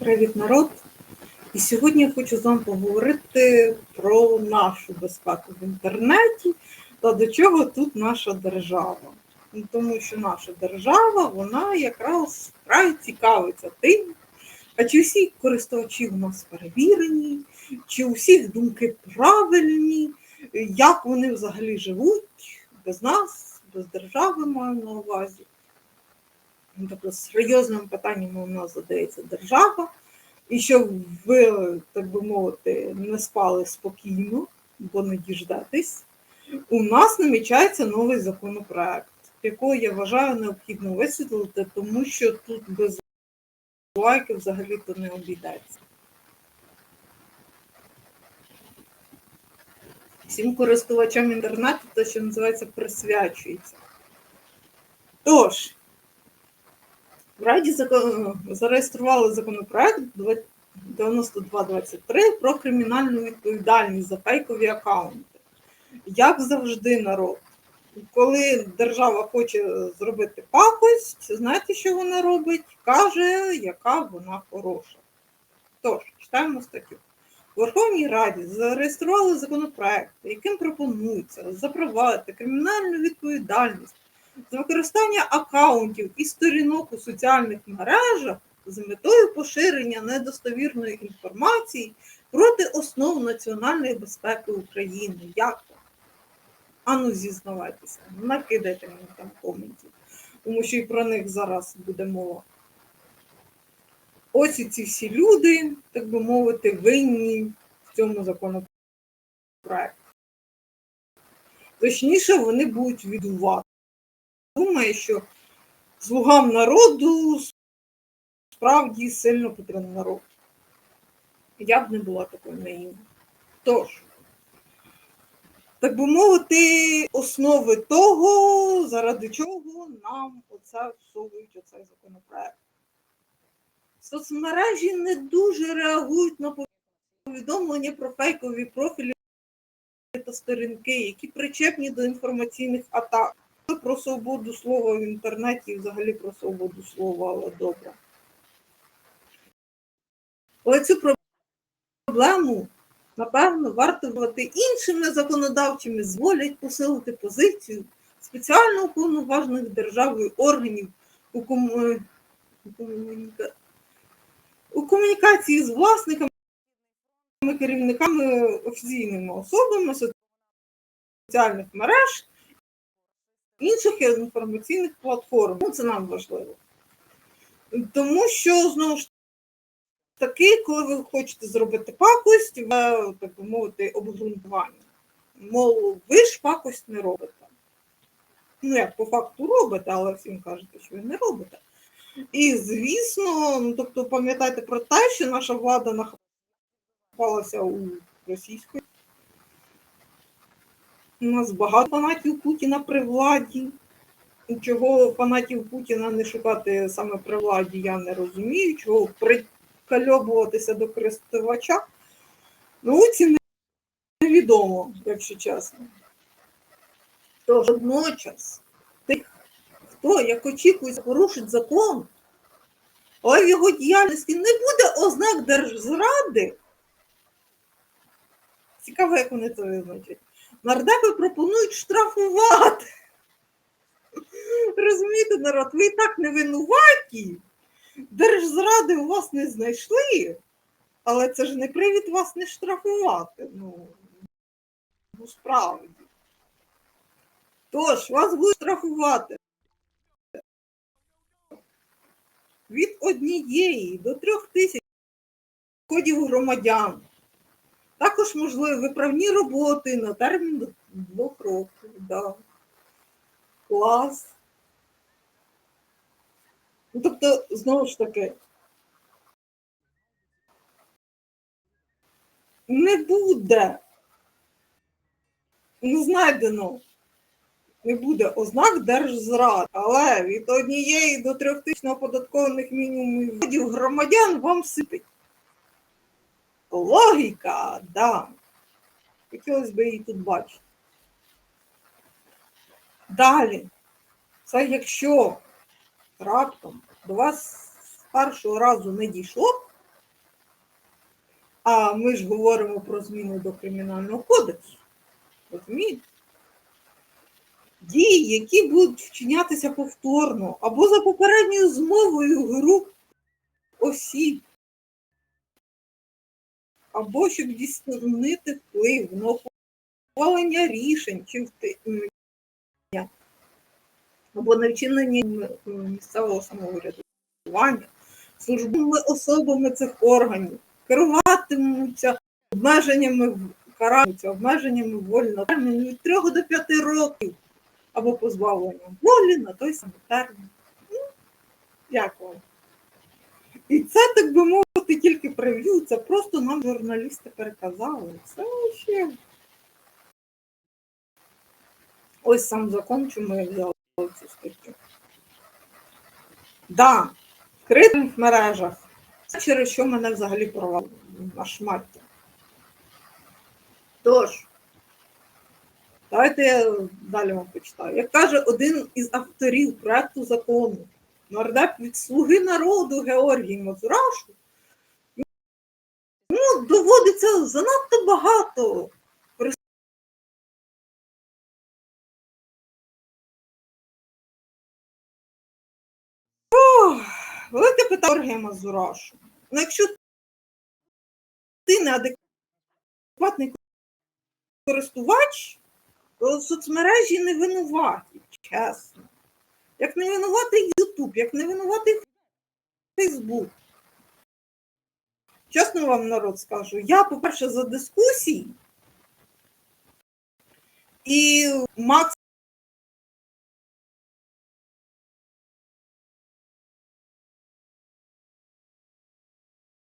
Привіт, народ! І сьогодні я хочу з вами поговорити про нашу безпеку в інтернеті та до чого тут наша держава. Ну, Тому що наша держава, вона якраз вкрай цікавиться тим, а чи всі користувачі в нас перевірені, чи у всіх думки правильні, як вони взагалі живуть без нас, без держави маю на увазі. Ну, Тобто серйозним питанням у нас задається держава, і щоб ви, так би мовити, не спали спокійно, бо не діждетесь, у нас намічається новий законопроект, якого я вважаю необхідно висвітлити, тому що тут без лайків взагалі-то не обійдеться. Всім користувачам інтернету те, що називається, присвячується. Тож, в Раді зареєстрували законопроект 9223 про кримінальну відповідальність за фейкові аккаунти. Як завжди, народ, коли держава хоче зробити пакость, знаєте, що вона робить? Каже, яка вона хороша. Тож, читаємо статтю. У Верховній Раді зареєстрували законопроект, яким пропонується запровадити кримінальну відповідальність за використання акаунтів і сторінок у соціальних мережах з метою поширення недостовірної інформації проти основ національної безпеки України. Як? Ану, зізнавайтеся, накидайте мені там коментів, тому що і про них зараз буде мова. Ось і ці всі люди, так би мовити, винні в цьому законопроекті. Точніше, вони будуть відувати думає, що слугам народу справді сильно потрібен народ. Я б не була такою наївною. Тож, так би мовити, основи того, заради чого нам оце всовують оцей законопроект. Соцмережі не дуже реагують на повідомлення про фейкові профілі та сторінки, які причепні до інформаційних атак про свободу слова в інтернеті і взагалі про свободу слова, але добре. Але цю проблему, напевно, варто бути іншими законодавчими, зволять посилити позицію спеціально уповноважених державою органів у, кому... у комунікації з власниками, керівниками офіційними особами соціальних мереж інших інформаційних платформ. Ну, Це нам важливо. Тому що, знову ж таки, коли ви хочете зробити пакость, ви, так би мовити, обґрунтування. Мов, ви ж пакость не робите. Ну, як по факту робите, але всім кажете, що ви не робите. І, звісно, ну, тобто, пам'ятайте про те, що наша влада нахапалася у російської у нас багато фанатів Путіна при владі. Чого фанатів Путіна не шукати саме при владі, я не розумію, чого прикальобуватися до користувача. Науці невідомо, якщо чесно. Тож водночас тих, хто, як очікується, порушить закон, але в його діяльності не буде ознак держзради. Цікаво, як вони це визначать нардепи пропонують штрафувати. Розумієте, народ, ви і так не винуваті, держзради у вас не знайшли, але це ж не привід вас не штрафувати. Ну, ну справді. Тож, вас будуть штрафувати від однієї до трьох тисяч кодів громадян. Також можливі виправні роботи на термін двох років. Да. Клас. Ну, Тобто, знову ж таки, не буде, не знайдено, не буде ознак держзрад, але від однієї до трьох тисяч оподаткованих мінімумів громадян вам сипить. Логіка, да. Хотілося б її тут бачити. Далі, це якщо раптом до вас з першого разу не дійшло, А ми ж говоримо про зміну до кримінального кодексу. Розумієте? Дії, які будуть вчинятися повторно або за попередньою змовою груп осіб, або щоб здійснити вплив на ухвалення рішень чи вти- або на вчинення місцевого самоврядування службовими особами цих органів керуватимуться обмеженнями караються обмеженнями волі на від 3 до 5 років або позбавленням волі на той самий термін. Ну, як вам? І це, так би мовити, тільки прев'ю, це просто нам журналісти переказали. Це ще. Ось сам закон, чому я взяла цю статтю. Да, в критих мережах. Через що мене взагалі порвало на шмаття. Тож, давайте я далі вам почитаю. Як каже один із авторів проекту закону, нардеп від Слуги народу Георгій Мазурашу, йому доводиться занадто багато велике питання Георгія Мазурашу. Ну, якщо ти неадекватний користувач, то соцмережі не винуваті, чесно. Як не винуватий Ютуб, як не винуватий Фейсбук. Чесно вам народ скажу, я, по-перше, за дискусії, і Макс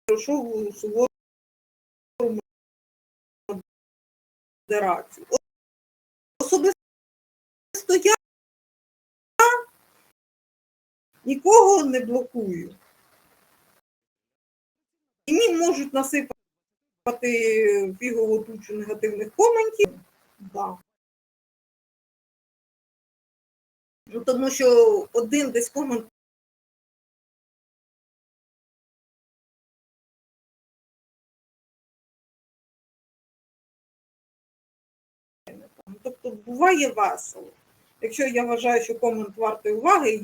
пройшов сувору модерацію. Особисто я нікого не блокую. Мені можуть насипати фігову тучу негативних коментів. Да. Ну, тому що один десь комент Тобто буває весело. Якщо я вважаю, що комент вартий уваги,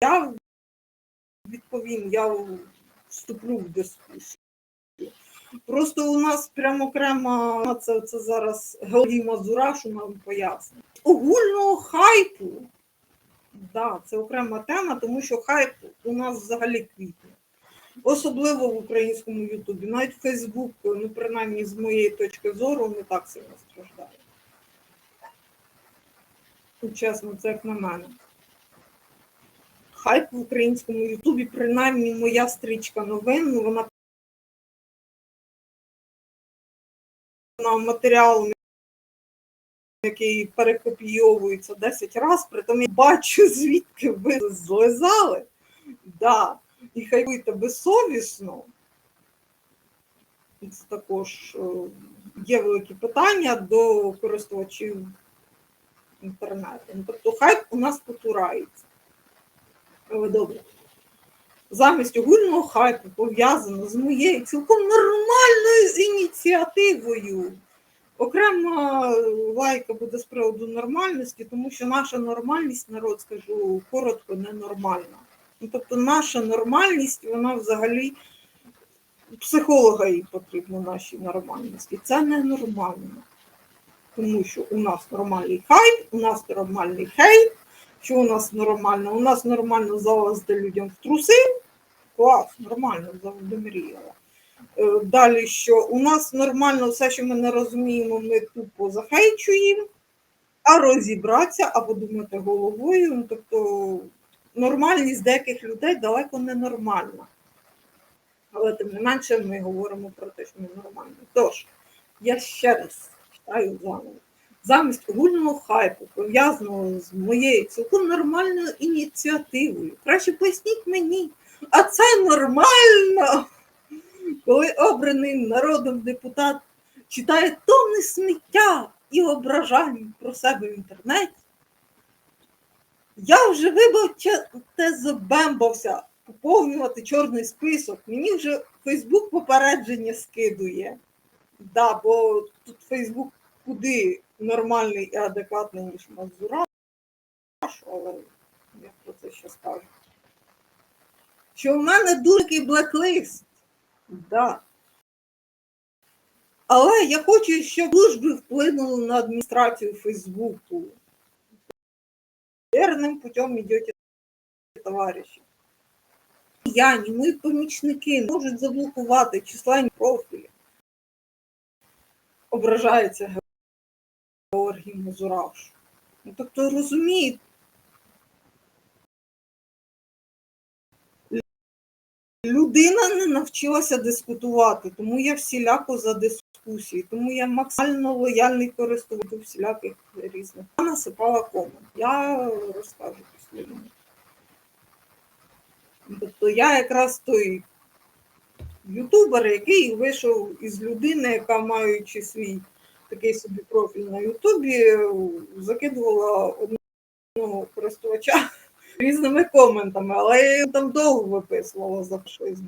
я, відповім, я вступлю в дискусію. Просто у нас прямо окремо це, це зараз Георгій Мазурашу нам пояснить. Огульного хайпу, да, це окрема тема, тому що хайп у нас взагалі квітне. Особливо в українському Ютубі. Навіть Фейсбук, ну принаймні з моєї точки зору, не так сильно страждає. Чесно, це як на мене. Хайп в українському Ютубі, принаймні моя стрічка новин, ну вона на матеріал, який перекопійовується 10 разів, притом я бачу, звідки ви злизали. Да. І хайпуєте безсовісно. Це також е, є великі питання до користувачів інтернету. Ну, Тобто хайп у нас потурається. Але добре. Замість огульного хайпу пов'язано з моєю цілком нормальною ініціативою. Окрема лайка буде з приводу нормальності, тому що наша нормальність, народ, скажу коротко, ненормальна. Ну, тобто наша нормальність, вона взагалі психолога їй потрібна нашій нормальності. Це ненормально тому що у нас нормальний хайп, у нас нормальний хейт. Що у нас нормально? У нас нормально залазити людям в труси. Клас, нормально, завжди мріяла. Е, далі що? У нас нормально все, що ми не розуміємо, ми тупо захейчуємо, а розібратися або думати головою. Ну, тобто нормальність деяких людей далеко не нормальна. Але тим не менше ми говоримо про те, що ми нормальні. Тож, я ще раз читаю заново. Замість огульного хайпу, пов'язаного з моєю цілком нормальною ініціативою. Краще поясніть мені, а це нормально, коли обраний народом депутат читає тонни сміття і ображань про себе в інтернеті. Я вже вибачте забембався, поповнювати чорний список. Мені вже Фейсбук попередження скидує. Да, бо тут Фейсбук куди нормальний і адекватний, ніж Мазураш, але я про це ще скажу. Що в мене дуркий блеклист. Да. Але я хочу, щоб служби вплинули на адміністрацію Фейсбуку. Верним путем йдете, товариші. Я, ні мої помічники можуть заблокувати численні профілі. Ображається Георгій Мазураш. Ну, тобто розумієте, людина не навчилася дискутувати, тому я всіляко за дискусії, тому я максимально лояльний користувач всіляких різних. Я насипала комент. Я розкажу нього. Тобто я якраз той ютубер, який вийшов із людини, яка маючи свій такий собі профіль на Ютубі, закидувала одного користувача різними коментами, але я там довго виписувала за фашизм.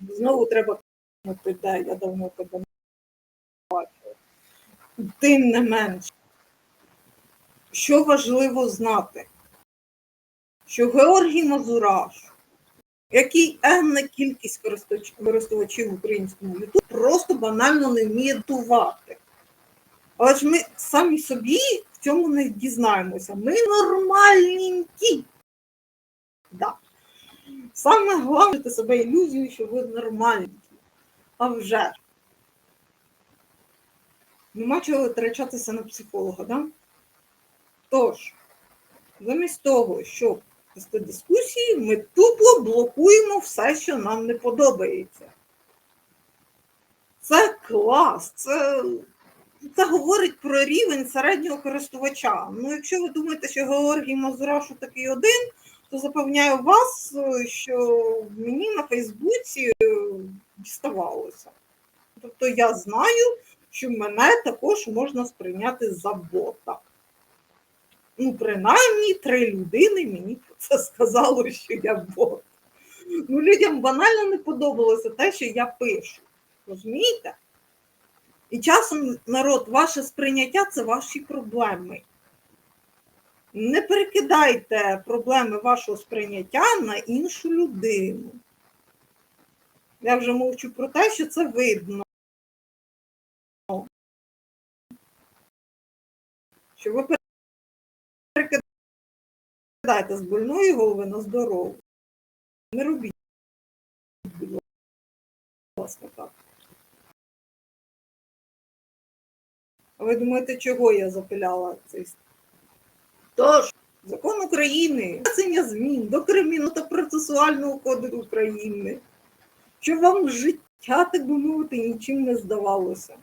Знову треба думати, де я давно тебе бачила. Тим не менше, що важливо знати, що Георгій Мазураш, який енна кількість користувачів в українському YouTube, просто банально не вміє дувати. Але ж ми самі собі в цьому не дізнаємося. Ми нормальненькі. Да. Саме головне себе ілюзію, що ви нормальненькі. А вже. Нема чого витрачатися на психолога, да? Тож, замість того, щоб вести дискусії, ми тупо блокуємо все, що нам не подобається. Це клас, це це говорить про рівень середнього користувача. Ну, якщо ви думаєте, що Георгій Мазурашу такий один, то запевняю вас, що мені на Фейсбуці діставалося. Тобто я знаю, що мене також можна сприйняти за бота. Ну, принаймні, три людини мені про це сказали, що я бот. Ну, людям банально не подобалося те, що я пишу. Розумієте? І часом, народ, ваше сприйняття це ваші проблеми. Не перекидайте проблеми вашого сприйняття на іншу людину. Я вже мовчу про те, що це видно. Що ви перекидаєте з больної голови на здорову. Не робіть, будь ласка, так. А ви думаєте, чого я запиляла цей? Тож, закон України, внесення змін до Кримінального та процесуального кодексу України, що вам життя, так би мовити, нічим не здавалося.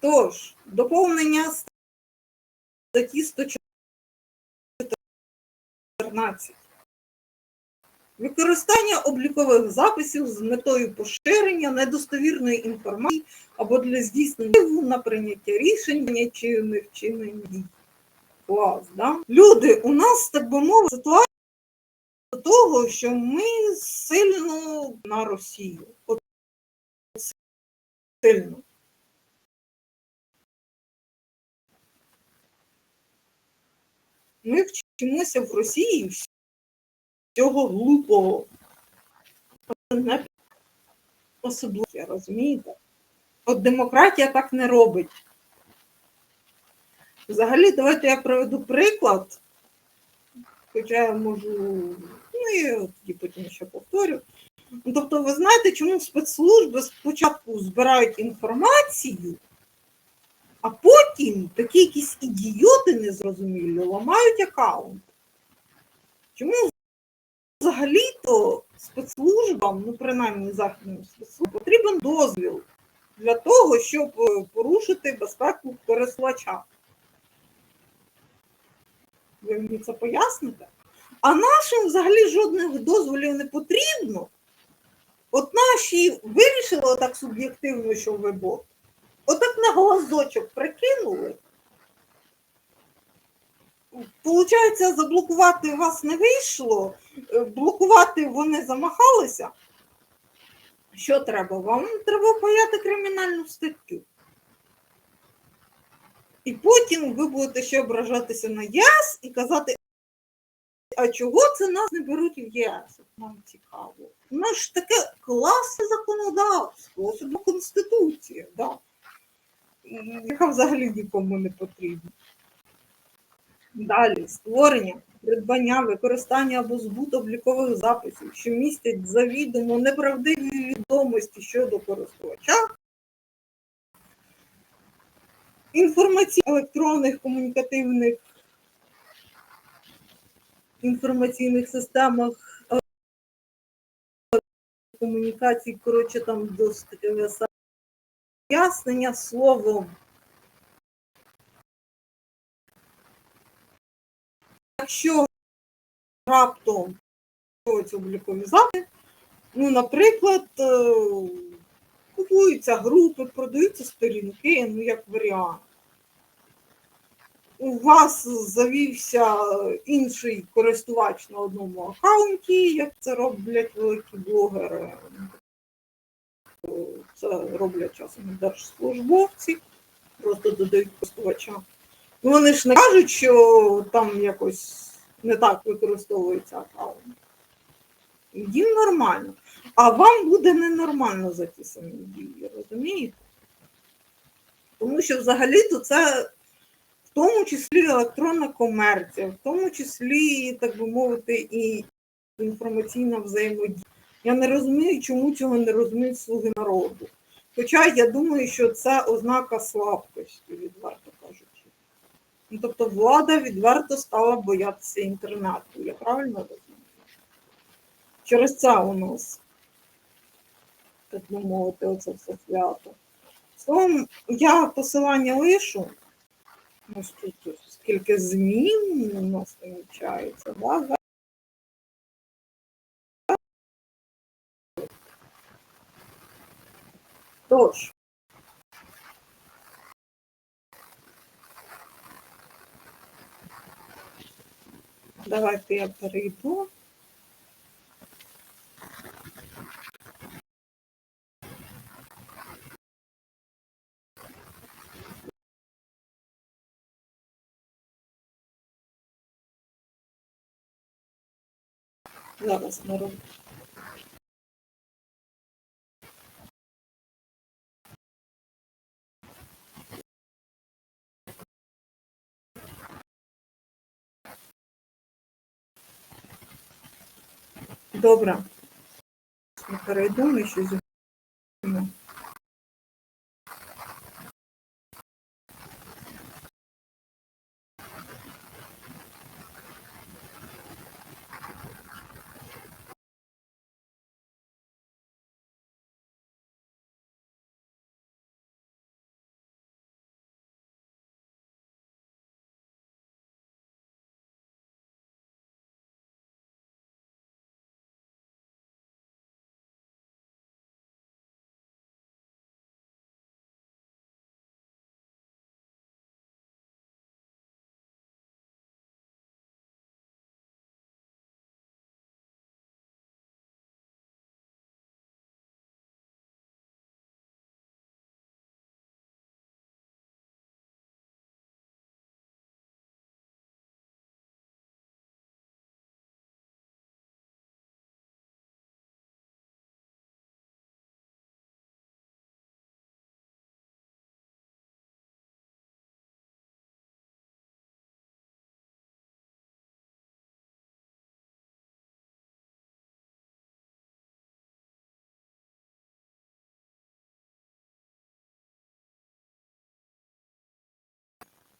Тож, доповнення статті 114. Використання облікових записів з метою поширення недостовірної інформації або для здійснення на прийняття рішень чи невчинення дій. Клас, да? Люди, у нас, так би мовити, ситуація до того, що ми сильно на Росію. От сильно. Ми вчимося в Росії цього глупого. Не особливо, розумієте? От демократія так не робить. Взагалі, давайте я приведу приклад, хоча я можу, ну і тоді потім ще повторю. Тобто, ви знаєте, чому спецслужби спочатку збирають інформацію, а потім такі якісь ідіоти незрозумілі ламають аккаунт. Чому взагалі-то спецслужбам, ну принаймні західним спецслужбам, потрібен дозвіл для того, щоб е, порушити безпеку користувача. Ви мені це поясните? А нашим взагалі жодних дозволів не потрібно. От наші вирішили так суб'єктивно, що ви бот. Отак на глазочок прикинули Получається, заблокувати вас не вийшло, е, блокувати вони замахалися. Що треба? Вам треба паяти кримінальну статтю. І потім ви будете ще ображатися на ЄС і казати, а чого це нас не беруть в ЄС? Нам цікаво. Ну ж таке класне законодавство, особливо Конституція, да. Яка взагалі нікому не потрібна. Далі створення, придбання, використання або збут облікових записів, що містять завідомо неправдиві відомості щодо користувача, інформацій електронних комунікативних інформаційних системах е, комунікацій, коротше, там досить пояснення словом. Якщо раптом облікові запити, ну, наприклад, е, купуються групи, продаються сторінки, ну як варіант. У вас завівся інший користувач на одному аккаунті, як це роблять великі блогери. Це роблять часом держслужбовці, просто додають користувача. Ну, вони ж не кажуть, що там якось не так використовується аккаунт. Їм нормально. А вам буде ненормально за ті самі дії, розумієте? Тому що взагалі-то це в тому числі електронна комерція, в тому числі, так би мовити, і інформаційна взаємодія. Я не розумію, чому цього не розуміють слуги народу. Хоча я думаю, що це ознака слабкості, відверто кажучи. Ну, тобто влада відверто стала боятися інтернету. Я правильно розумію? Через це у нас, так би мовити, оце все свято. Словом, я посилання лишу. Тут скільки змін у нас виходить, да? Тож, давайте я перейду. Зараз народ. Добре. Ми перейдемо і щось.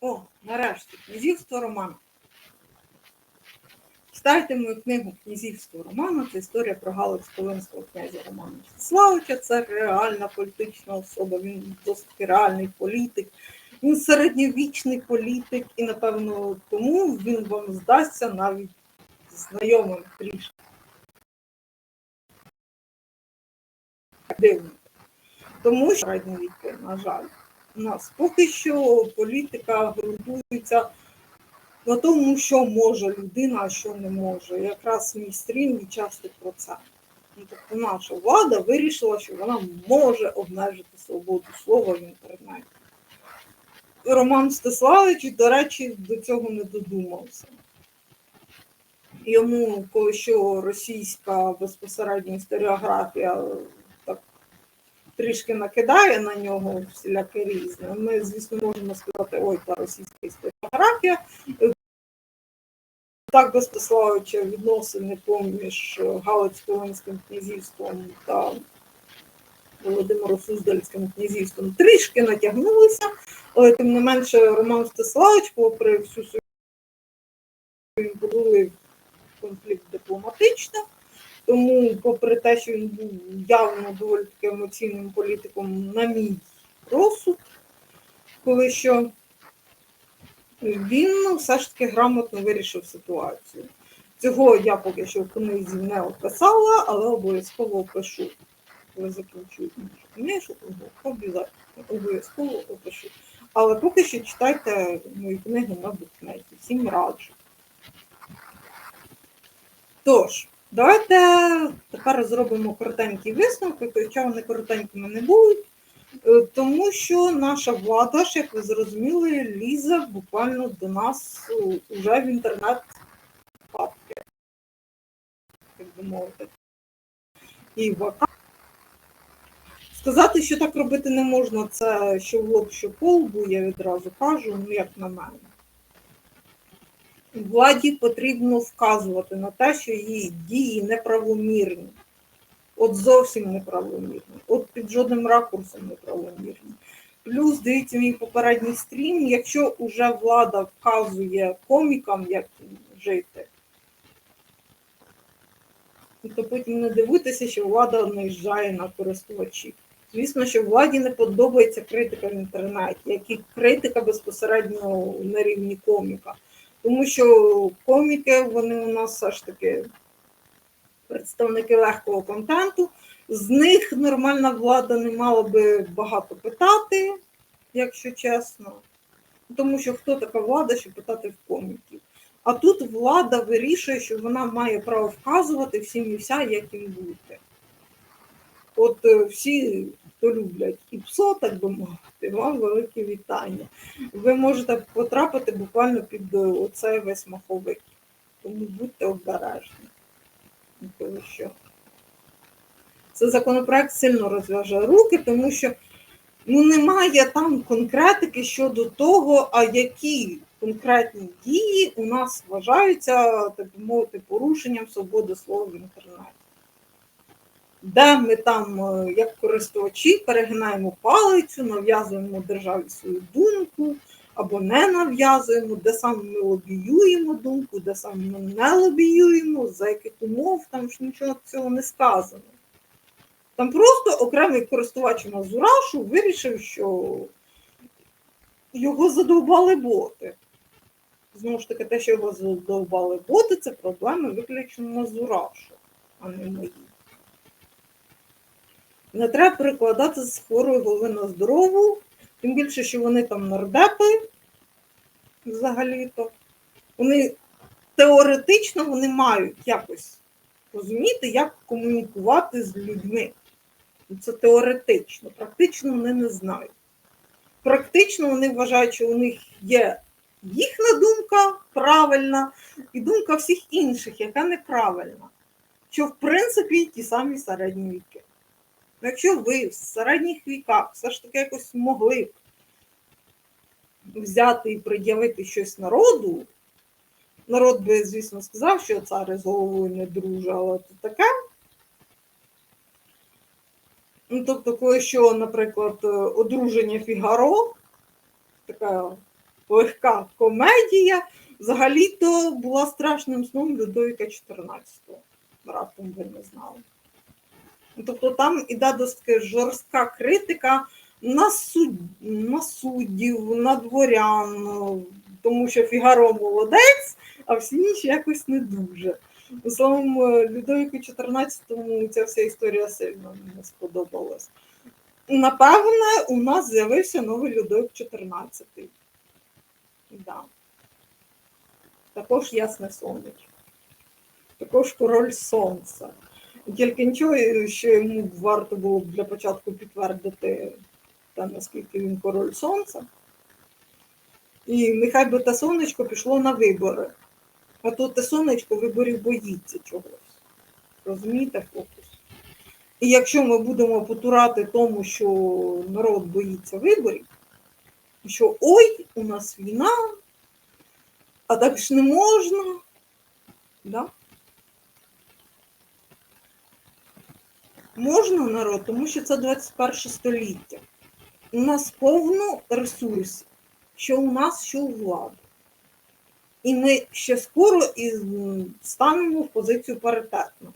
О, нарешті, князівство Романа. Читайте мою книгу Князівство Романа. Це історія про Галицько-Волинського князя Романа Мстиславича. Це реальна політична особа, він досить реальний політик, він середньовічний політик, і, напевно, тому він вам здасться навіть знайомим трішки. Дивно. Тому що середні віки, на жаль, у нас поки що політика ґрунтується на тому, що може людина, а що не може. Якраз мій стрім часто про це. Ну, тобто наша влада вирішила, що вона може обмежити свободу слова в інтернеті. Роман Мстиславович, до речі, до цього не додумався. Йому, коли що російська безпосередня історіографія трішки накидає на нього всіляке різне, ми, звісно, можемо сказати, ой, та російська історіографія. Так Безпославича відносини поміж Галицько-Волинським князівством та Володимиром Суздальським князівством трішки натягнулися, але тим не менше Роман Стеславич, попри всю свою він конфлікт дипломатично, тому, попри те, що він був явно доволі таки емоційним політиком, на мій розсуд, коли що він все ж таки грамотно вирішив ситуацію. Цього я поки що в книзі не описала, але обов'язково опишу. Коли закінчу іншу книжку, обов'язково опишу. Але поки що читайте мою книгу на букнеті. Всім раджу. Тож, давайте тепер зробимо коротенькі висновки, хоча вони коротенькими не будуть. Е, Тому що наша влада, ж, як ви зрозуміли, лізе буквально до нас вже в інтернет папки, як би мовити. І вака. Сказати, що так робити не можна, це що в лоб, що по лбу, я відразу кажу, ну як на мене. Владі потрібно вказувати на те, що її дії неправомірні. От зовсім неправомірні, от під жодним ракурсом неправомірні. Плюс, дивіться, мій попередній стрім, якщо вже влада вказує комікам, як жити, то потім не дивуйтеся, що влада наїжджає на користувачів. Звісно, що владі не подобається критика в інтернеті, як і критика безпосередньо на рівні коміка. Тому що коміки, вони у нас все ж таки представники легкого контенту. З них нормальна влада не мала би багато питати, якщо чесно. Тому що хто така влада, щоб питати в коміків? А тут влада вирішує, що вона має право вказувати всім і вся, як їм бути. От е, всі, хто люблять і псо, так би мовити, вам велике вітання. Ви можете потрапити буквально під оцей весь маховик. Тому будьте обережні. Тому що Це законопроект сильно розв'яже руки, тому що ну, немає там конкретики щодо того, а які конкретні дії у нас вважаються, так би мовити, порушенням свободи слова в інтернеті. Де ми там, е, як користувачі, перегинаємо палицю, нав'язуємо державі свою думку, або не нав'язуємо, де саме ми лобіюємо думку, де саме ми не лобіюємо, за яких умов, там ж нічого цього не сказано. Там просто окремий користувач у Зурашу вирішив, що його задовбали боти. Знову ж таки, те, що його задовбали боти, це проблеми виключно на Зурашу, а не мої. Не треба перекладати з хворої голови на здорову, тим більше, що вони там нардепи взагалі-то. Вони теоретично вони мають якось розуміти, як комунікувати з людьми. Це теоретично, практично вони не знають. Практично вони вважають, що у них є їхня думка правильна і думка всіх інших, яка неправильна. Що, в принципі, ті самі середні віки. Якщо ви в середніх віках все ж таки якось могли б взяти і пред'явити щось народу, народ би, звісно, сказав, що цар з головою не друже, але це таке. Ну, тобто, коли що, наприклад, одруження Фігаро, така легка комедія, взагалі-то була страшним сном Людовіка 14-го. Раптом ви не знали. Тобто там іде досить жорстка критика на суд, на суддів, на дворян, тому що Фігаро молодець, а всі інші якось не дуже. Самому Людовіку 14-му ця вся історія сильно не сподобалась. Напевне, у нас з'явився новий Людовик 14. Да. також ясне сонечко, також король сонця. Тільки нічого, що йому варто було б для початку підтвердити, та наскільки він король сонця. І нехай би те сонечко пішло на вибори. А то те сонечко виборів боїться чогось. Розумієте, фокус? І якщо ми будемо потурати тому, що народ боїться виборів, що ой, у нас війна, а так ж не можна. Да? Можна народ, тому що це 21 століття. У нас повно ресурсів, що у нас, що у влади. І ми ще скоро і станемо в позицію паритетну.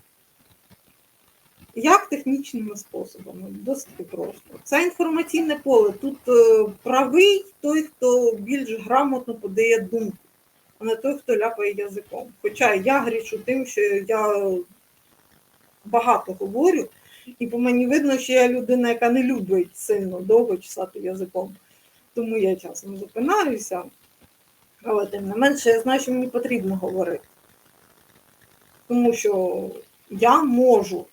Як технічними способами? Досить просто. Це інформаційне поле. Тут е, правий той, хто більш грамотно подає думку, а не той, хто ляпає язиком. Хоча я грішу тим, що я багато говорю, і по мені видно, що я людина, яка не любить сильно довго чесати язиком. Тому я часом зупинаюся. Але тим не менше, я знаю, що мені потрібно говорити. Тому що я можу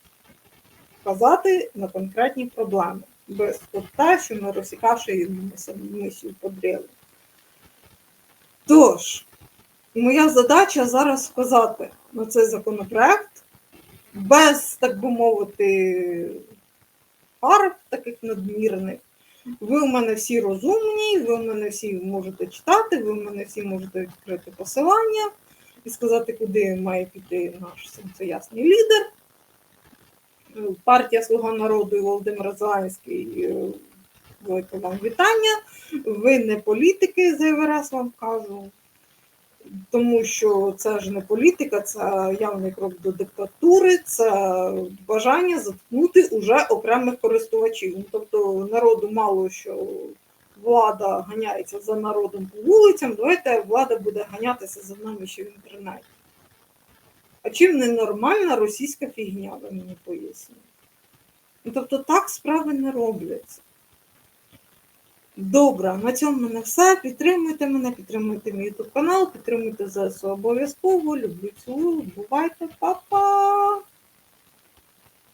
вказати на конкретні проблеми, без те, що ми розсікавши мисію подріли. Тож, моя задача зараз сказати на цей законопроект без, так би мовити, фарб таких надмірних. Ви у мене всі розумні, ви у мене всі можете читати, ви у мене всі можете відкрити посилання і сказати, куди має піти наш сонцеясний лідер. Партія Слуга народу і Володимир Зеленський, е, велике вам вітання. Ви не політики, зайвий раз вам кажу, тому що це ж не політика, це явний крок до диктатури, це бажання заткнути уже окремих користувачів. Ну, Тобто народу мало що влада ганяється за народом по вулицям, давайте влада буде ганятися за нами ще в інтернеті. А чим не нормальна російська фігня, ви мені пояснюєте? Ну, тобто так справи не робляться. Добре, на цьому в мене все. Підтримуйте мене, підтримуйте мій YouTube канал, підтримуйте ЗСУ обов'язково. Люблю цілую. Бувайте, па-па!